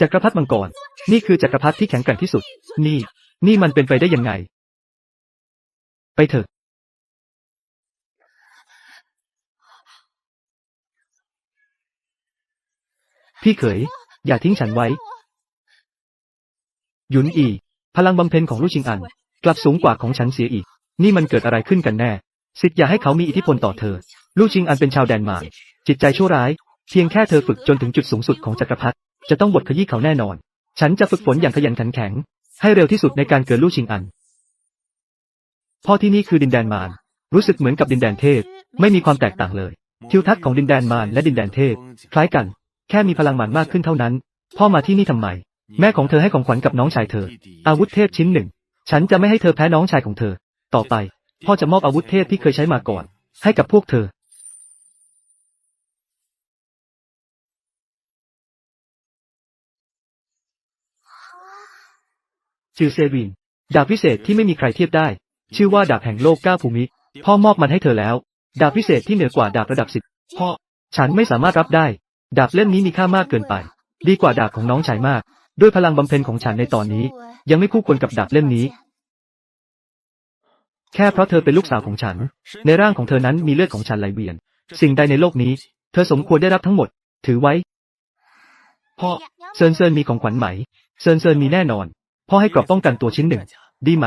จักรพรรดิมังกร นี่คือจักรพรรดิที่แข็งแกร่งที่สุด นี่ นี่มันเป็นไปได้ยังไง ไปเถอะพี่เขย อย่าทิ้งฉันไว้ หยุนอี พลังบำเพ็ญของลู่ชิงอัน กลับสูงกว่าของฉันเสียอีก นี่มันเกิดอะไรขึ้นกันแน่ สิทธิ์อย่าให้เขามีอิทธิพลต่อเธอ ลู่ชิงอันเป็นชาวแดนมารจิตใจชั่วร้าย เพียงแค่เธอฝึกจนถึงจุดสูงสุดของจักรพรรดิ จะต้องบทขยี้เขาแน่นอน ฉันจะฝึกฝนอย่างขยันขันแข็ง ให้เร็วที่สุดในการเกิดลู่ชิงอัน พ่อที่นี่คือดินแดนมาร รู้สึกเหมือนกับดินแดนเทพ ไม่มีความแตกต่างเลย ทิวทัศน์ของดินแดนมารและดินแดนเทพ คล้ายกัน แค่มีพลังมารมากขึ้นเท่านั้น พ่อมาที่นี่ทำไม แม่ของเธอให้ของขวัญกับน้องชายเธอ อาวุธเทพชิ้นหนึ่ง ฉันจะไม่ให้เธอแพ้น้องชายของเธอ ต่อไป พ่อจะมอบอาวุธเทพที่เคยใช้มาก่อน ให้กับพวกเธอ ชื่อเซรีนดาบพิเศษที่ไม่มีใครเทียบได้ ชื่อว่าดาบแห่งโลกก้าภูมิ พ่อมอบมันให้เธอแล้ว ดาบพิเศษที่เหนือกว่าดาบระดับสิบพ่อ ฉันไม่สามารถรับได้ ดาบเล่มนี้มีค่ามากเกินไป ดีกว่าดาบของน้องชายมาก ด้วยพลังบำเพ็ญของฉันในตอนนี้ ยังไม่คู่ควรกับดาบเล่มนี้ แค่เพราะเธอเป็นลูกสาวของฉัน ในร่างของเธอนั้นมีเลือดของฉันไหลเวียน สิ่งใดในโลกนี้ เธอสมควรได้รับทั้งหมด ถือไว้ พ่อ เซินเซินมีของขวัญไหม เซินเซินมีแน่นอน พ่อให้กรอบป้องกันตัวชิ้นหนึ่ง ดีไหม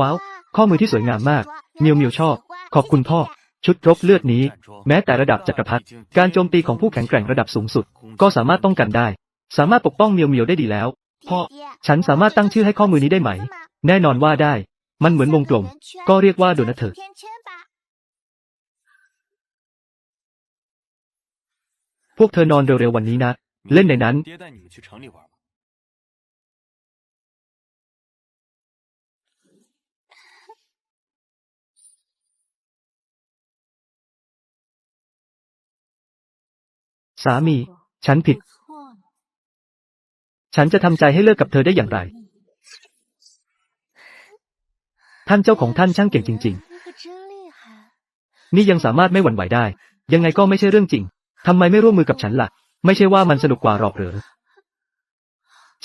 ว้าว ข้อมือที่สวยงามมากเมียวเมียวชอบ ขอบคุณพ่อ ชุดรบเลือดนี้ แม้แต่ระดับจักรพรรดิการโจมตีของผู้แข็งแกร่งระดับสูงสุด ก็สามารถป้องกันได้ สามารถปกป้องเมียวเมียวได้ดีแล้ว พ่อ ฉันสามารถตั้งชื่อให้ข้อมือนี้ได้ไหม แน่นอนว่าได้ มันเหมือนวงกลม ก็เรียกว่าโดนัทเถอะ พวกเธอนอนเร็วๆวันนี้นะ เล่นในนั้น สามี ฉันผิด ฉันจะทำใจให้เลิกกับเธอได้อย่างไร ท่านเจ้าของท่านช่างเก่งจริง ๆ นี่ยังสามารถไม่หวั่นไหวได้ ยังไงก็ไม่ใช่เรื่องจริง ทำไมไม่ร่วมมือกับฉันล่ะ ไม่ใช่ว่ามันสนุกกว่าหรอกหรอ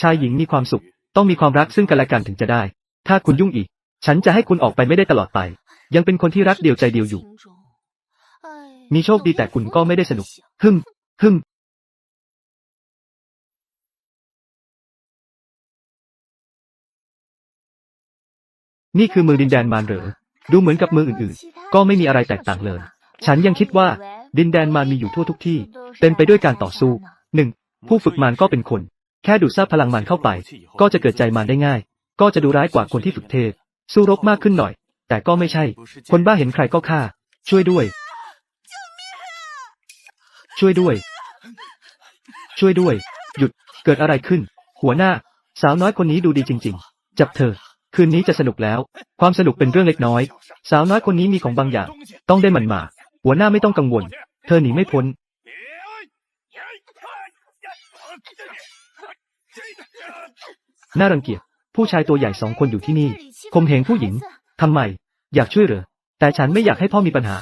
ชายหญิงมีความสุข ต้องมีความรักซึ่งกันและกันถึงจะได้ ถ้าคุณยุ่งอีก ฉันจะให้คุณออกไปไม่ได้ตลอดไป ยังเป็นคนที่รักเดียวใจเดียวอยู่ มีโชคดีแต่คุณก็ไม่ได้สนุก ฮึมฮึมนี่คือเมืองดินแดนมารเหรอ ดูเหมือนกับเมืองอื่นๆ ก็ไม่มีอะไรแตกต่างเลย ฉันยังคิดว่า ดินแดนมารมีอยู่ทั่วทุกที่ เต็มไปด้วยการต่อสู้หนึ่งผู้ฝึกมารก็เป็นคน แค่ดูดซาบพลังมารเข้าไป ก็จะเกิดใจมารได้ง่าย ก็จะดูร้ายกว่าคนที่ฝึกเทพ สู้รบมากขึ้นหน่อย แต่ก็ไม่ใช่ คนบ้าเห็นใครก็ฆ่า ช่วยด้วย ช่วยด้วย ช่วยด้วย หยุดเกิดอะไรขึ้น หัวหน้า สาวน้อยคนนี้ดูดีจริง ๆ จับเธอ คืนนี้จะสนุกแล้ว ความสนุกเป็นเรื่องเล็กน้อย สาวน้อยคนนี้มีของบางอย่าง ต้องได้มันมา หัวหน้าไม่ต้องกังวล เธอหนีไม่พ้น น่ารังเกียจ ผู้ชายตัวใหญ่สองคนอยู่ที่นี่คมเหงผู้หญิง ทำไม อยากช่วยเหรอ แต่ฉันไม่อยากให้พ่อมีปัญหา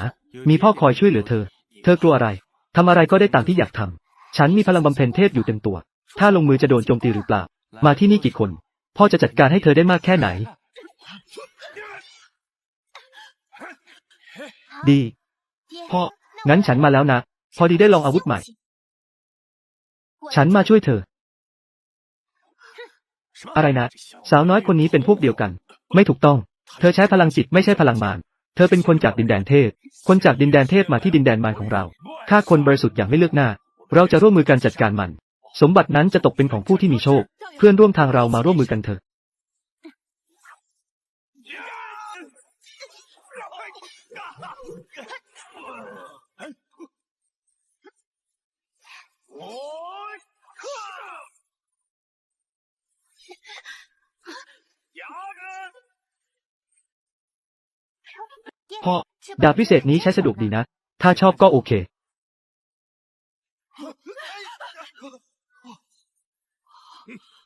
มีพ่อคอยช่วยเหลือเธอ เธอกลัวอะไร ทำอะไรก็ได้ตามที่อยากทำ ฉันมีพลังบำเพ็ญเทพอยู่เต็มตัว ถ้าลงมือจะโดนโจมตีหรือเปล่า มาที่นี่กี่คน พ่อจะจัดการให้เธอได้มากแค่ไหน ดี พ่อ งั้นฉันมาแล้วนะ พอดีได้ลองอาวุธใหม่ ฉันมาช่วยเธอ อะไรนะ สาวน้อยคนนี้เป็นพวกเดียวกัน ไม่ถูกต้อง เธอใช้พลังจิตไม่ใช่พลังมาร เธอเป็นคนจากดินแดนเทพ คนจากดินแดนเทพมาที่ดินแดนมารของเราฆ่าคนบริสุทธิ์อย่างไม่เลือกหน้า เราจะร่วมมือกันจัดการมัน สมบัตินั้นจะตกเป็นของผู้ที่มีโชค เพื่อนร่วมทางเรามาร่วมมือกันเถอะ พ่อ ดาบพิเศษนี้ใช้สะดวกดีนะ ถ้าชอบก็โอเค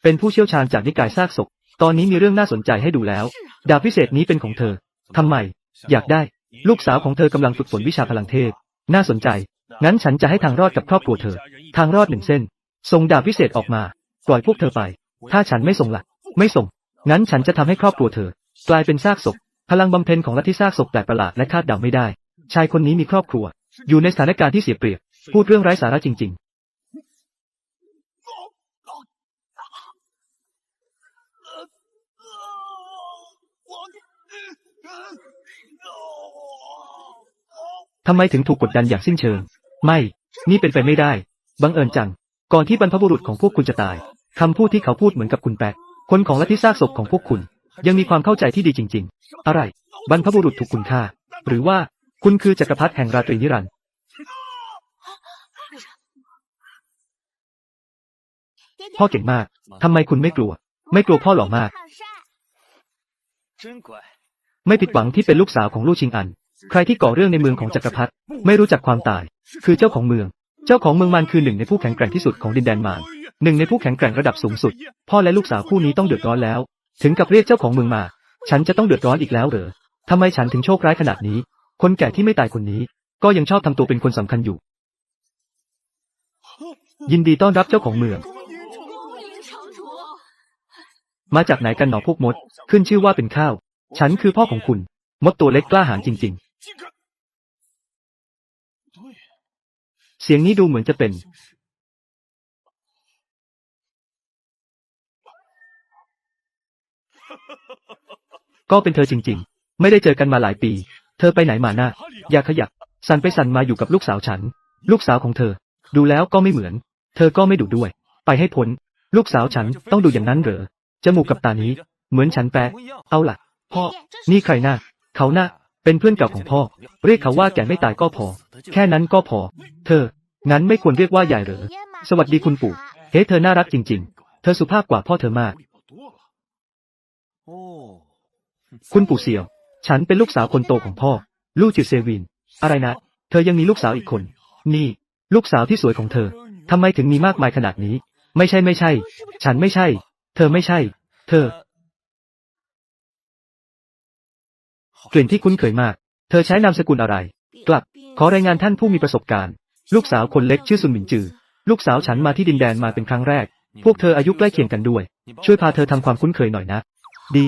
เป็นผู้เชี่ยวชาญจากนิกายซากศพ ตอนนี้มีเรื่องน่าสนใจให้ดูแล้ว ดาบพิเศษนี้เป็นของเธอ ทำไม อยากได้ ลูกสาวของเธอกำลังฝึกฝนวิชาพลังเทพ น่าสนใจ งั้นฉันจะให้ทางรอดกับครอบครัวเธอ ทางรอดหนึ่งเส้น ส่งดาบพิเศษออกมา ปล่อยพวกเธอไป ถ้าฉันไม่ส่งละไม่ส่ง งั้นฉันจะทำให้ครอบครัวเธอ กลายเป็นซากศพ พลังบำเพ็ญของลัทธิซากศพแปลกประหลาดและคาดเดาไม่ได้ ชายคนนี้มีครอบครัว อยู่ในสถานการณ์ที่เสียเปรียบ พูดเรื่องไร้สาระจริง ๆทำไมถึงถูกกดดันอย่างสิ้นเชิง ไม่ นี่เป็นไปไม่ได้ บังเอิญจัง ก่อนที่บรรพบุรุษของพวกคุณจะตาย คำพูดที่เขาพูดเหมือนกับคุณแปะคนของลัทธิซากศพของพวกคุณ ยังมีความเข้าใจที่ดีจริง ๆ อะไร บรรพบุรุษถูกคุณฆ่า หรือว่าคุณคือจักรพรรดิแห่งราตรีนิรันดร์พ่อเก่งมาก ทำไมคุณไม่กลัว ไม่กลัวพ่อหล่อมาก ไม่ผิดหวังที่เป็นลูกสาวของลู่ชิงอัน ใครที่ก่อเรื่องในเมืองของจักรพรรดิไม่รู้จักความตาย คือเจ้าของเมือง เจ้าของเมืองมันคือหนึ่งในผู้แข็งแกร่งที่สุดของดินแดนมารหนึ่งในผู้แข็งแกร่งระดับสูงสุด พ่อและลูกสาวคู่นี้ต้องเดือดร้อนแล้ว ถึงกับเรียกเจ้าของเมืองมา ฉันจะต้องเดือดร้อนอีกแล้วเหรอทำไมฉันถึงโชคร้ายขนาดนี้ คนแก่ที่ไม่ตายคนนี้ ก็ยังชอบทำตัวเป็นคนสำคัญอยู่ ยินดีต้อนรับเจ้าของเมือง มาจากไหนกันหนอพวกมด ขึ้นชื่อว่าเป็นข้าว ฉันคือพ่อของคุณ มดตัวเล็กกล้าหาญจริง ๆ เสียงนี้ดูเหมือนจะเป็น ก็เป็นเธอจริงๆ ไม่ได้เจอกันมาหลายปี เธอไปไหนมาหน้าอย่าขยับสันไปสันมาอยู่กับลูกสาวฉัน ลูกสาวของเธอ ดูแล้วก็ไม่เหมือน เธอก็ไม่ดุด้วย ไปให้พ้น ลูกสาวฉันต้องดูอย่างนั้นเหรอจมูกกับตานี้ เหมือนฉันแปะเอาล่ะ พ่อ นี่ใครหน่ะเขาหน่ะเป็นเพื่อนเก่าของพ่อ เรียกเขาว่าแก่ไม่ตายก็พอ แค่นั้นก็พอ เธอ งั้นไม่ควรเรียกว่ายายเหรอ สวัสดีคุณปู่ เฮ้เธอน่ารักจริง ๆ เธอสุภาพกว่าพ่อเธอมาก คุณปู่เสี่ยว ฉันเป็นลูกสาวคนโตของพ่อ ลูกจิวเซวิน อะไรนะ เธอยังมีลูกสาวอีกคน นี่ ลูกสาวที่สวยของเธอ ทำไมถึงมีมากมายขนาดนี้ ไม่ใช่ไม่ใช่ ฉันไม่ใช่ เธอไม่ใช่ เธอกลิ่นที่คุ้นเคยมาก เธอใช้นามสกุลอะไร กลับ ขอรายงานท่านผู้มีประสบการณ์ ลูกสาวคนเล็กชื่อซุนหมินจือ ลูกสาวฉันมาที่ดินแดนมาเป็นครั้งแรก พวกเธออายุใกล้เคียงกันด้วย ช่วยพาเธอทำความคุ้นเคยหน่อยนะ ดี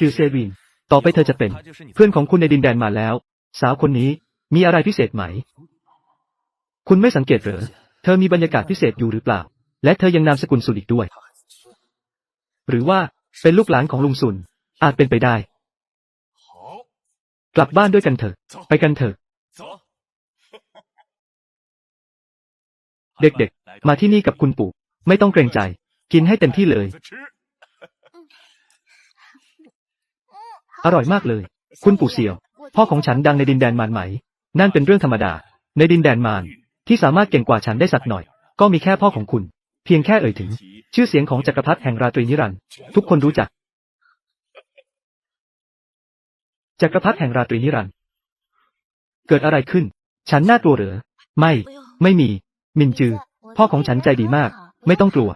จือเซวิน ต่อไปเธอจะเป็น เพื่อนของคุณในดินแดนมาแล้ว สาวคนนี้มีอะไรพิเศษไหม คุณไม่สังเกตเหรอ เธอมีบรรยากาศพิเศษอยู่หรือเปล่า และเธอยังนามสกุลสุนอีกด้วย หรือว่าเป็นลูกหลานของลุงสุน อาจเป็นไปได้ กลับบ้านด้วยกันเถอะ ไปกันเถอะ เด็กๆ มาที่นี่กับคุณปู่ ไม่ต้องเกรงใจ กินให้เต็มที่เลย อร่อยมากเลย คุณปู่เสี่ยว พ่อของฉันดังในดินแดนมารไหม นั่นเป็นเรื่องธรรมดา ในดินแดนมารที่สามารถเก่งกว่าฉันได้สักหน่อย ก็มีแค่พ่อของคุณ เพียงแค่เอ่ยถึง ชื่อเสียงของจักรพรรดิแห่งราตรีนิรันดร์ทุกคนรู้จัก จักรพรรดิแห่งราตรีนิรันดร์เกิดอะไรขึ้น ฉันน่ากลัวหรือไม่ ไม่มี มินจือ พ่อของฉันใจดีมาก ไม่ต้องกลัว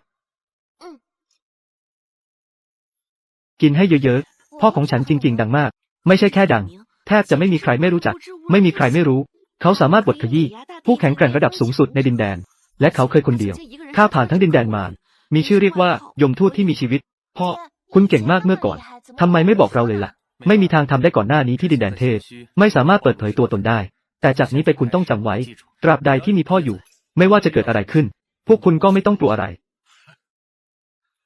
กินให้เยอะ พ่อของฉันจริงๆ ดังมาก ไม่ใช่แค่ดัง แทบจะไม่มีใครไม่รู้จัก ไม่มีใครไม่รู้ เขาสามารถบดขยี้ผู้แข็งแกร่งระดับสูงสุดในดินแดน และเขาเคยคนเดียวข้าผ่านทั้งดินแดนมา มีชื่อเรียกว่ายมทูตที่มีชีวิต พ่อ คุณเก่งมากเมื่อก่อนทำไมไม่บอกเราเลยล่ะ ไม่มีทางทำได้ก่อนหน้านี้ที่ดินแดนเทพ ไม่สามารถเปิดเผยตัวตนได้ แต่จากนี้ไปคุณต้องจำไว้ ตราบใดที่มีพ่ออยู่ ไม่ว่าจะเกิดอะไรขึ้น พวกคุณก็ไม่ต้องกลัวอะไร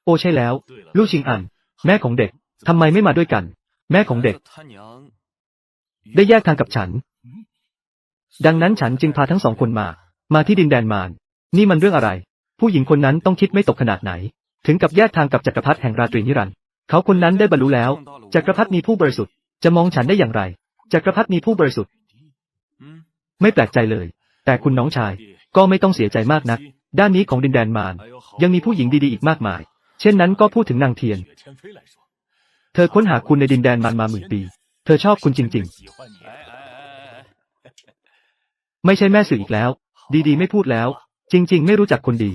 โอใช่แล้ว ลู่ชิงอัน แม่ของเด็ก ทำไมไม่มาด้วยกัน แม่ของเด็ก ได้แยกทางกับฉัน ดังนั้นฉันจึงพาทั้งสองคนมา มาที่ดินแดนมาร นี่มันเรื่องอะไร ผู้หญิงคนนั้นต้องคิดไม่ตกขนาดไหน ถึงกับแยกทางกับจักรพรรดิแห่งราตรีนิรันดร์เขาคนนั้นได้บรรลุแล้ว จักรพรรดิมีผู้บริสุทธิ์ จะมองฉันได้อย่างไร จักรพรรดิมีผู้บริสุทธิ์ ไม่แปลกใจเลย แต่คุณน้องชาย ก็ไม่ต้องเสียใจมากนัก ด้านนี้ของดินแดนมาร ยังมีผู้หญิงดีๆอีกมากมาย เช่นนั้นก็พูดถึงนางเทียนเเธอค้นหาคุณในดินแดนมันมาหมื่นปี เธอชอบคุณจริง ๆ ไม่ใช่แม่สื่ออีกแล้ว ดีๆ ไม่พูดแล้ว จริง ๆ ไม่รู้จักคนดี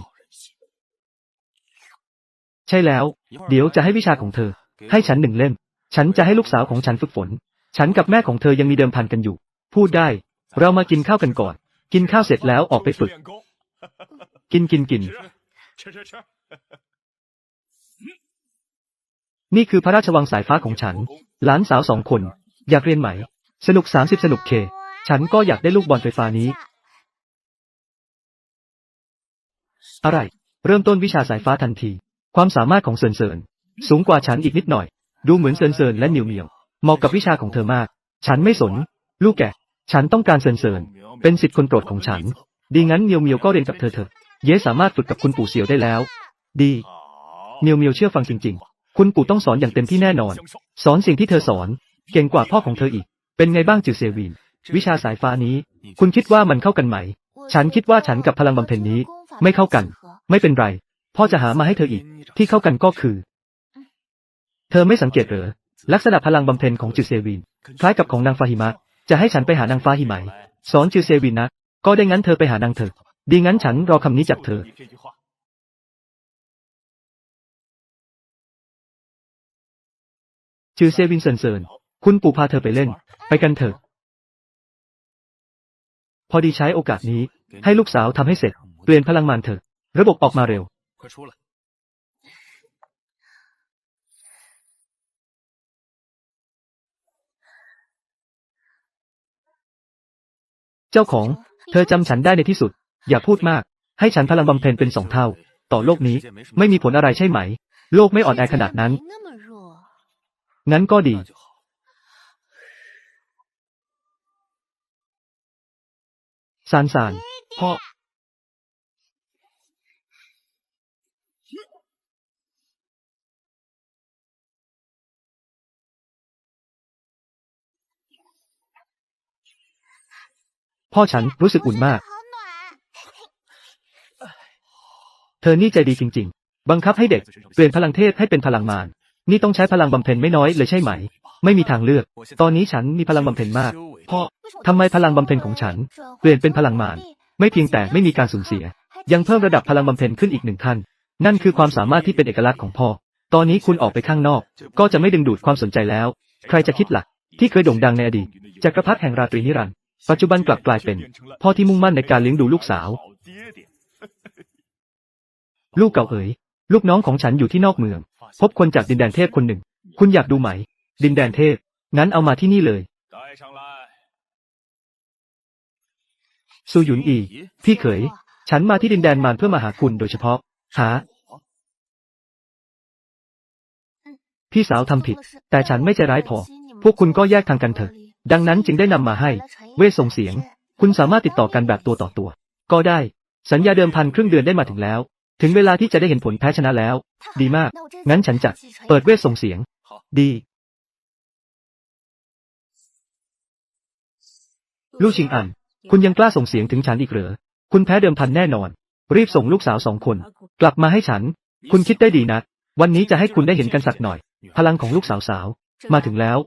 ใช่แล้ว เดี๋ยวจะให้วิชาของเธอ ให้ฉันหนึ่งเล่ม ฉันจะให้ลูกสาวของฉันฝึกฝน ฉันกับแม่ของเธอยังมีเดิมพันกันอยู่ พูดได้ เรามากินข้าวกันก่อน กินข้าวเสร็จแล้วออกไปฝึก กินกินกิน นี่คือพระราชวังสายฟ้าของฉัน หลานสาวสองคน อยากเรียนไหม สนุกสามสิบสนุกเค ฉันก็อยากได้ลูกบอลไฟฟ้านี้ อะไร เริ่มต้นวิชาสายฟ้าทันที ความสามารถของเซินเซินสูงกว่าฉันอีกนิดหน่อย ดูเหมือนเซินเซินและเหนียวเหนียว เหมาะกับวิชาของเธอมาก ฉันไม่สน ลูกแก ฉันต้องการเซินเซินเป็นสิทธิ์คนโปรดของฉัน ดีงั้นเมียวเมียวก็เรียนกับเธอเถอะ เย่สามารถฝึกกับคุณปู่เสี่ยวได้แล้ว ดี好，เมียวเมียวเชื่อฟังจริง ๆ คุณปู่ต้องสอนอย่างเต็มที่แน่นอน。สอนสิ่งที่เธอสอน เก่งกว่าพ่อของเธออีก เป็นไงบ้างจือเซวิน วิชาสายฟ้านี้ คุณคิดว่ามันเข้ากันไหม ฉันคิดว่าฉันกับพลังบำเพ็ญนี้ ไม่เข้ากัน ไม่เป็นไร พ่อจะหามาให้เธออีก ที่เข้ากันก็คือ เธอไม่สังเกตเหรอ ลักษณะพลังบำเพ็ญของจือเซวิน คล้ายกับของนางฟาหิมะ จะให้ฉันไปหานางฟ้าหิไหม สอนจือเซวินนะ ก็ได้งั้นเธอไปหานางเถอะ ดีงั้นฉันรอคำนี้จากเธอ ชื่อเซวินเซินเซิน คุณปู่พาเธอไปเล่น ไปกันเถอะ พอดีใช้โอกาสนี้ ให้ลูกสาวทำให้เสร็จ เปลี่ยนพลังมันเถอะ ระบบออกมาเร็ว เจ้าของ เธอจำฉันได้ในที่สุด อย่าพูดมาก ให้ฉันพลังบำเพ็ญเป็นสองเท่า ต่อโลกนี้ ไม่มีผลอะไรใช่ไหม โลกไม่อ่อนแอขนาดนั้น งั้นก็ดีสานสานพ่อพ่อฉันรู้สึกอุ่นมาก เธอนี่ใจดีจริง ๆ บังคับให้เด็ก เปลี่ยนพลังเทพให้เป็นพลังมาร นี่ต้องใช้พลังบำเพ็ญไม่น้อยเลยใช่ไหม ไม่มีทางเลือก ตอนนี้ฉันมีพลังบำเพ็ญมาก เพราะทำไมพลังบำเพ็ญของฉัน เปลี่ยนเป็นพลังมารไม่เพียงแต่ไม่มีการสูญเสีย ยังเพิ่มระดับพลังบำเพ็ญขึ้นอีกหนึ่งขั้น นั่นคือความสามารถที่เป็นเอกลักษณ์ของพ่อ ตอนนี้คุณออกไปข้างนอก ก็จะไม่ดึงดูดความสนใจแล้ว ใครจะคิดหล่ะที่เคยโด่งดังในอดีตจักรพรรดิแห่งราตรีนิรันดร์ปัจจุบันกลับกลายเป็น พ่อที่มุ่งมั่นในการเลี้ยงดูลูกสาว ลูกเก่าเอ๋ยลูกน้องของฉันอยู่ที่นอกเมือง พบคนจากดินแดนเทพคนหนึ่ง คุณอยากดูไหม ดินแดนเทพ งั้นเอามาที่นี่เลยซูหยุนอี พี่เขย ฉันมาที่ดินแดนมารเพื่อมาหาคุณโดยเฉพาะ หา พี่สาวทำผิด แต่ฉันไม่ใจร้ายพอ พวกคุณก็แยกทางกันเถอะ ดังนั้นจึงได้นำมาให้ เวส่งเสียง คุณสามารถติดต่อกันแบบตัวต่อตัว ก็ได้ สัญญาเดิมพันครึ่งเดือนได้มาถึงแล้ว ถึงเวลาที่จะได้เห็นผลแพ้ชนะแล้ว ดีมาก งั้นฉันจะเปิดเวทส่งเสียง ดี ลู่ชิงอัน คุณยังกล้าส่งเสียงถึงฉันอีกเหรอ คุณแพ้เดิมพันแน่นอน รีบส่งลูกสาวสองคน กลับมาให้ฉัน คุณคิดได้ดีนะ วันนี้จะให้คุณได้เห็นกันสักหน่อย พลังของลูกสาวสาว มาถึงแล้ว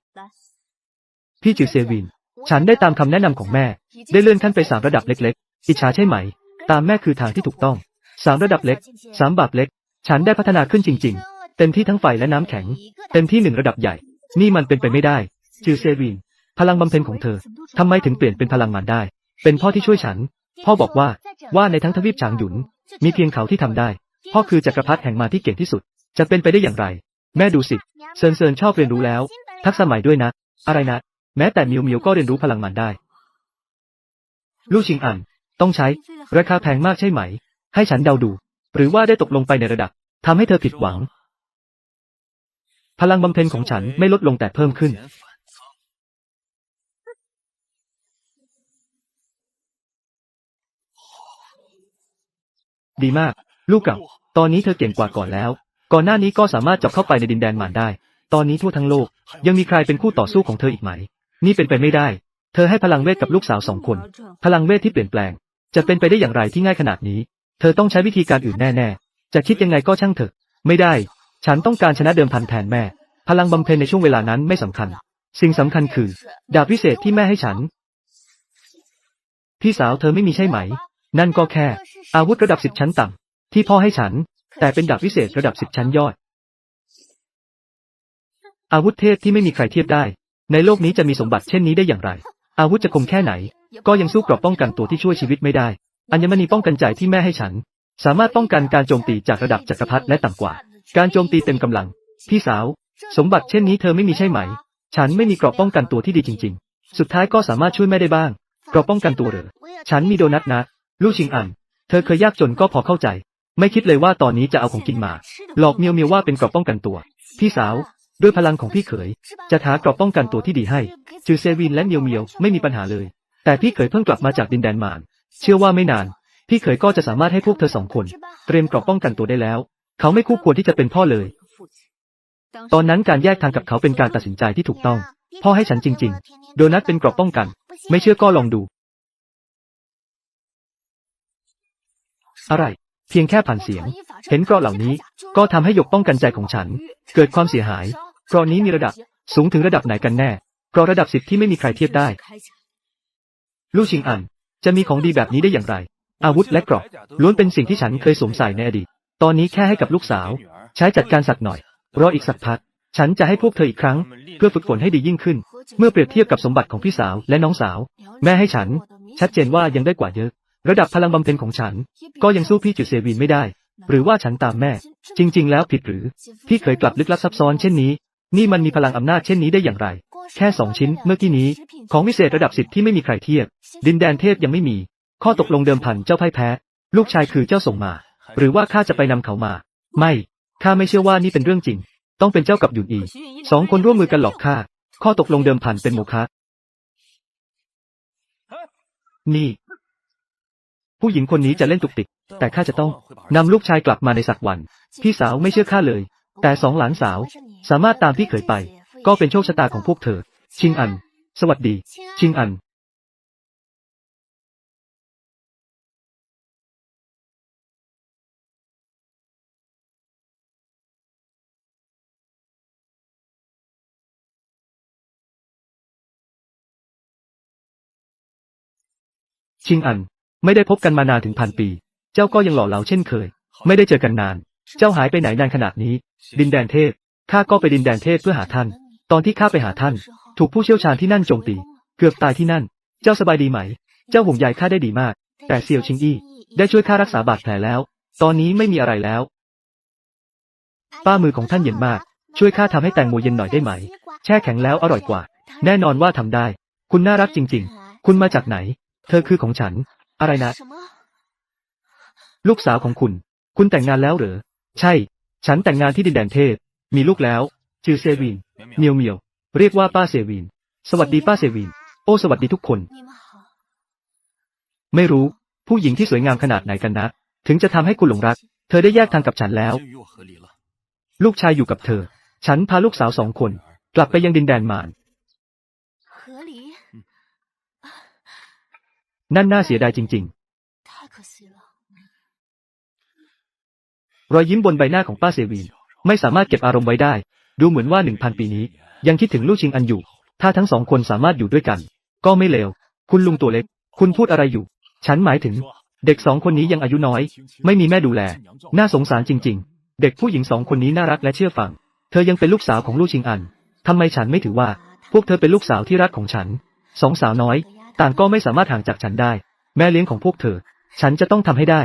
พี่จือเซวิน ฉันได้ตามคำแนะนำของแม่ ได้เลื่อนขั้นไปสามระดับเล็ก ๆ อิจฉาใช่ไหม ตามแม่คือทางที่ถูกต้อง สามระดับเล็กสามบาปเล็ก ฉันได้พัฒนาขึ้นจริง ๆ เต็มที่ทั้งไฟและน้ำแข็ง เต็มที่หนึ่งระดับใหญ่ นี่มันเป็นไปไม่ได้ จือเซวินพลังบำเพ็ญของเธอทำไมถึงเปลี่ยนเป็นพลังมารได้ เป็นพ่อที่ช่วยฉัน พ่อบอกว่า ว่าในทั้งทวีปฉางหยุน มีเพียงเขาที่ทำได้ พ่อคือจักรพรรดิแห่งมาที่เก่งที่สุด จะเป็นไปได้อย่างไร แม่ดูสิ เซินเซินชอบเรียนรู้แล้ว ทักษะใหม่ด้วยนะ อะไรนะ แม้แต่มิวมิวก็เรียนรู้พลังมารได้ ลู่ชิงอัน ต้องใช้ ราคาแพงมากใช่ไหม ให้ฉันเดาดู หรือว่าได้ตกลงไปในระดับทำให้เธอผิดหวัง พลังบำเพ็ญของฉันไม่ลดลงแต่เพิ่มขึ้น ดีมาก ลูกเก่าตอนนี้เธอเก่งกว่าก่อนแล้ว ก่อนหน้านี้ก็สามารถเจับเข้าไปในดินแดนมารได้ ตอนนี้ทั่วทั้งโลก ยังมีใครเป็นคู่ต่อสู้ของเธออีกไหม นี่เป็นไปไม่ได้ เธอให้พลังเวทกับลูกสาวสองคน พลังเวทที่เปลี่ยนแปลง จะเป็นไปได้อย่างไรที่ง่ายขนาดนี้ เธอต้องใช้วิธีการอื่นแน่ๆ จะคิดยังไงก็ช่างเถอะ ไม่ได้ ฉันต้องการชนะเดิมพันแทนแม่ พลังบำเพ็ญในช่วงเวลานั้นไม่สำคัญ สิ่งสำคัญคือ ดาบวิเศษที่แม่ให้ฉัน พี่สาวเธอไม่มีใช่ไหม นั่นก็แค่ อาวุธระดับสิบชั้นต่ำที่พ่อให้ฉัน แต่เป็นดาบวิเศษระดับสิบชั้นยอด อาวุธเทพที่ไม่มีใครเทียบได้ ในโลกนี้จะมีสมบัติเช่นนี้ได้อย่างไร อาวุธจะคมแค่ไหน ก็ยังสู้กราะป้องกันตัวที่ช่วยชีวิตไม่ได้ อัญมณีป้องกันใจที่แม่ให้ฉัน สามารถป้องกันการโจมตีจากระดับจักรพรรดิและต่ำกว่า การโจมตีเต็มกำลัง พี่สาว สมบัติเช่นนี้เธอไม่มีใช่ไหม ฉันไม่มีเกราะป้องกันตัวที่ดีจริง ๆ สุดท้ายก็สามารถช่วยแม่ได้บ้างเกราะป้องกันตัวเหรอฉันมีโดนัทนะ ลู่ชิงอัน เธอเคยยากจนก็พอเข้าใจ ไม่คิดเลยว่าตอนนี้จะเอาของกินมา หลอกเมียวเมียวว่าเป็นเกราะป้องกันตัว พี่สาว ด้วยพลังของพี่เขย จะหาเกราะป้องกันตัวที่ดีให้ จือเซวินและเมียวเมียวไม่มีปัญหาเลย แต่พี่เขยเพิ่งกลับมาจากดินแดนมาร เชื่อว่าไม่นาน พี่เขยก็จะสามารถให้พวกเธอสองคน เตรียมกราะป้องกันตัวได้แล้ว เขาไม่คู่ควรที่จะเป็นพ่อเลย ตอนนั้นการแยกทางกับเขาเป็นการตัดสินใจที่ถูกต้อง พ่อให้ฉันจริง ๆ โดนัทเป็นกราะป้องกัน ไม่เชื่อก็ลองดู อะไร เพียงแค่ผ่านเสียง เห็นกราะเหล่านี้ ก็ทำให้หยกป้องกันใจของฉัน เกิดความเสียหายกราะนี้มีระดับสูงถึงระดับไหนกันแน่กราะระดับสิบที่ไม่มีใครเทียบได้ ลู่ชิงอัน จะมีของดีแบบนี้ได้อย่างไร อาวุธและเกราะล้วนเป็นสิ่งที่ฉันเคยสวมใส่ในอดีต ตอนนี้แค่ให้กับลูกสาว ใช้จัดการสักหน่อย รออีกสักพัก ฉันจะให้พวกเธออีกครั้ง เพื่อฝึกฝนให้ดียิ่งขึ้น เมื่อเปรียบเทียบกับสมบัติของพี่สาวและน้องสาว แม่ให้ฉัน ชัดเจนว่ายังได้กว่าเยอะ ระดับพลังบำเพ็ญของฉัน ก็ยังสู้พี่จุเซวินไม่ได้ หรือว่าฉันตามแม่ จริง ๆ แล้วผิดหรือ พี่เคยกลับลึกลับซับซ้อนเช่นนี้ นี่มันมีพลังอำนาจเช่นนี้ได้อย่างไร แค่สองชิ้นเมื่อกี้นี้ ของวิเศษระดับสิบที่ไม่มีใครเทียบ ดินแดนเทพยังไม่มี ข้อตกลงเดิมพันเจ้าพ่ายแพ้ ลูกชายคือเจ้าส่งมา หรือว่าข้าจะไปนำเขามา ไม่ข้าไม่เชื่อว่านี่เป็นเรื่องจริง ต้องเป็นเจ้ากับหยุนอีสองคนร่วมมือกันหลอกข้าข้อตกลงเดิมพันเป็นโมฆะนี่ ผู้หญิงคนนี้จะเล่นตุกติก แต่ข้าจะต้องนำลูกชายกลับมาในสักวัน พี่สาวไม่เชื่อข้าเลย แต่สองหลานสาว สามารถตามพี่เขยไป ก็เป็นโชคชะตาของพวกเธอ ชิงอัน สวัสดี ชิงอันชิงอัน ไม่ได้พบกันมานานถึงพันปี เจ้าก็ยังหล่อเหลาเช่นเคย ไม่ได้เจอกันนาน เจ้าหายไปไหนนานขนาดนี้ ดินแดนเทพ ข้าก็ไปดินแดนเทพเพื่อหาท่าน ตอนที่ข้าไปหาท่าน ถูกผู้เชี่ยวชาญที่นั่นโจมตี เกือบตายที่นั่น เจ้าสบายดีไหม เจ้าห่วงใยข้าได้ดีมาก แต่เซียวชิงอี้ได้ช่วยข้ารักษาบาดแผลแล้ว ตอนนี้ไม่มีอะไรแล้ว ป้ามือของท่านเย็นมาก ช่วยข้าทำให้แตงโมเย็นหน่อยได้ไหม แช่แข็งแล้วอร่อยกว่า แน่นอนว่าทำได้ คุณน่ารักจริง ๆ คุณมาจากไหน เธอคือของฉัน อะไรนะ ลูกสาวของคุณ คุณแต่งงานแล้วเหรอ ใช่ ฉันแต่งงานที่ดินแดนเทพ มีลูกแล้ว ชื่อเซวินเมียวเมียว เรียกว่าป้าเซวิน สวัสดีป้าเซวิน โอ้สวัสดีทุกคน ไม่รู้ ผู้หญิงที่สวยงามขนาดไหนกันนะ ถึงจะทำให้คุณหลงรัก เธอได้แยกทางกับฉันแล้ว ลูกชายอยู่กับเธอ ฉันพาลูกสาวสองคน กลับไปยังดินแดนมารนั่นน่าเสียดายจริง ๆ รอยยิ้มบนใบหน้าของป้าเซวิน ไม่สามารถเก็บอารมณ์ไว้ได้ ดูเหมือนว่าหนึ่งพันปีนี้ ยังคิดถึงลูกชิงอันอยู่ ถ้าทั้งสองคนสามารถอยู่ด้วยกัน ก็ไม่เลว คุณลุงตัวเล็ก คุณพูดอะไรอยู่ ฉันหมายถึง เด็กสองคนนี้ยังอายุน้อย ไม่มีแม่ดูแล น่าสงสารจริง ๆ เด็กผู้หญิงสองคนนี้น่ารักและเชื่อฟัง เธอยังเป็นลูกสาวของลูกชิงอันทำไมฉันไม่ถือว่า พวกเธอเป็นลูกสาวที่รักของฉัน สองสาวน้อย ต่างก็ไม่สามารถห่างจากฉันได้ แม่เลี้ยงของพวกเธอ ฉันจะต้องทำให้ได้